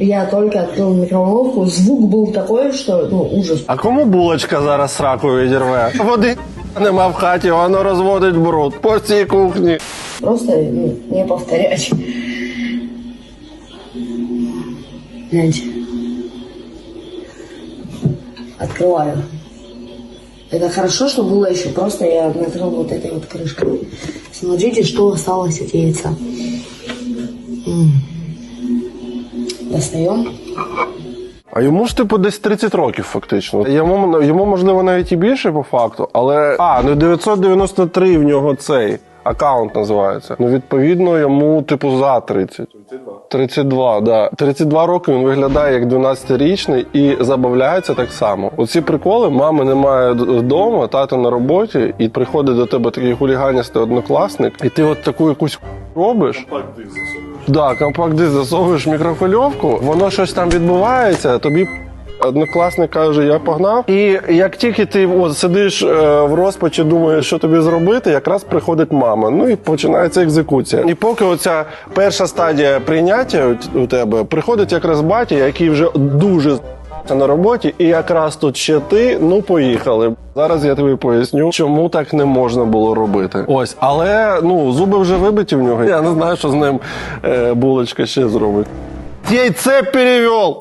Я только открыл микроволновку, звук был такой, что, ну, ужас. А кому булочка зараз сракою відірве? Води нема в хаті, воно розводить бруд по всій кухні. Просто ну, не повторять. Гляньте. Открываю. Это хорошо, что было еще просто я накрыл вот этой вот крышкой. Смотрите, что осталось от яйца. М. Достаем. А йому ж типу десь 30 років, фактично. Йому, йому можливо навіть і більше по факту, але. А, ну 993 в нього цей аккаунт називається. Ну, відповідно, йому, типу, за 30. 32. 32, да. 32 роки він виглядає як 12-річний і забавляється так само. Оці приколи, мами немає вдома, тато на роботі, і приходить до тебе такий хуліганістий однокласник, і ти от таку якусь робиш. Да, компакт диск засовуєш в мікрохвильовку, воно щось там відбувається, тобі однокласник каже, я погнав. І як тільки ти от, сидиш е, в розпачі, думаєш, що тобі зробити, якраз приходить мама. Ну і починається екзекуція. І поки оця перша стадія прийняття у- тебе приходить якраз батя, який вже дуже на роботі, і якраз тут ще ти, ну поїхали. Зараз я тобі поясню, чому так не можна було робити. Ось, але ну зуби вже вибиті в нього. Я не знаю, що з ним е, булочка ще зробить. Яйце перевел!